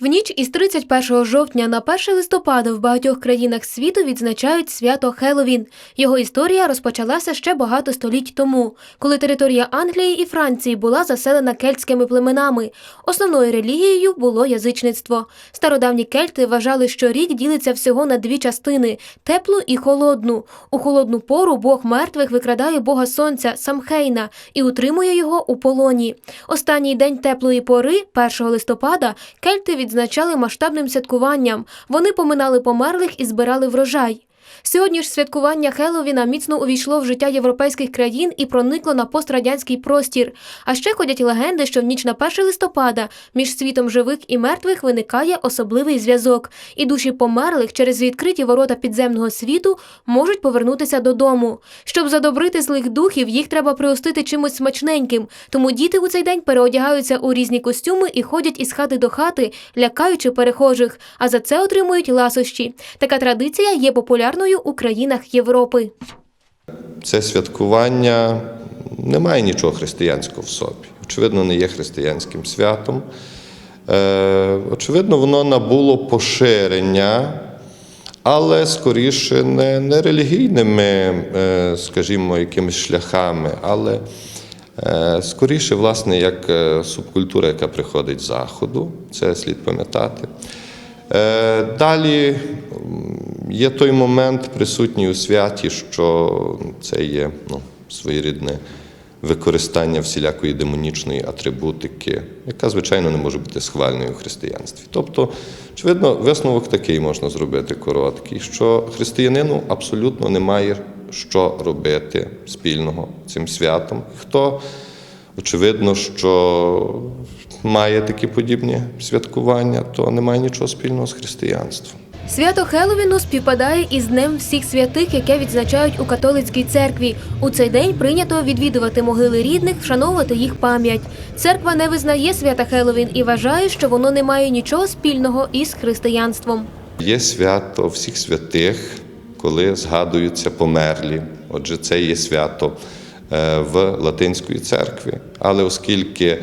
В ніч із 31 жовтня на 1 листопада в багатьох країнах світу відзначають свято Хеллоуін. Його історія розпочалася ще багато століть тому, коли територія Англії і Франції була заселена кельтськими племенами. Основною релігією було язичництво. Стародавні кельти вважали, що рік ділиться всього на дві частини теплу і холодну. У холодну пору Бог мертвих викрадає Бога Сонця Самхейна і утримує його у полоні. Останній день теплої пори, 1 листопада, кельти відзначали масштабним святкуванням. Вони поминали померлих і збирали врожай. Сьогодні ж святкування Хеллоуіна міцно увійшло в життя європейських країн і проникло на пострадянський простір. А ще ходять легенди, що в ніч на 1 листопада між світом живих і мертвих виникає особливий зв'язок, і душі померлих через відкриті ворота підземного світу можуть повернутися додому. Щоб задобрити злих духів, їх треба приустити чимось смачненьким. Тому діти у цей день переодягаються у різні костюми і ходять із хати до хати, лякаючи перехожих, а за це отримують ласощі. Така традиція є популярною у країнах Європи. Це святкування не має нічого християнського в собі. Очевидно, не є християнським святом. Е, очевидно, воно набуло поширення, але скоріше не, не релігійними, е, скажімо, якимись шляхами, але е, скоріше, власне, як субкультура, яка приходить з заходу, це слід пам'ятати. Далі є той момент присутній у святі, що це є ну, своєрідне використання всілякої демонічної атрибутики, яка, звичайно, не може бути схвальною у християнстві. Тобто, очевидно, висновок такий можна зробити короткий, що християнину абсолютно немає що робити спільного цим святом. Хто Очевидно, що має такі подібні святкування, то немає нічого спільного з християнством. Свято Хеллоуіну співпадає із Днем всіх святих, яке відзначають у католицькій церкві. У цей день прийнято відвідувати могили рідних, вшановувати їх пам'ять. Церква не визнає свята Хеллоуін і вважає, що воно не має нічого спільного із християнством. Є свято всіх святих, коли згадуються померлі. Отже, це є свято е, в Латинської церкві. Але оскільки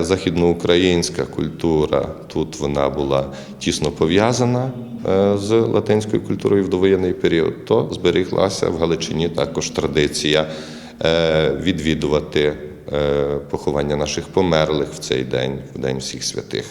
західноукраїнська культура тут вона була тісно пов'язана е, з латинською культурою в довоєнний період, то зберіглася в Галичині також традиція е, відвідувати е, поховання наших померлих в цей день, в День всіх святих.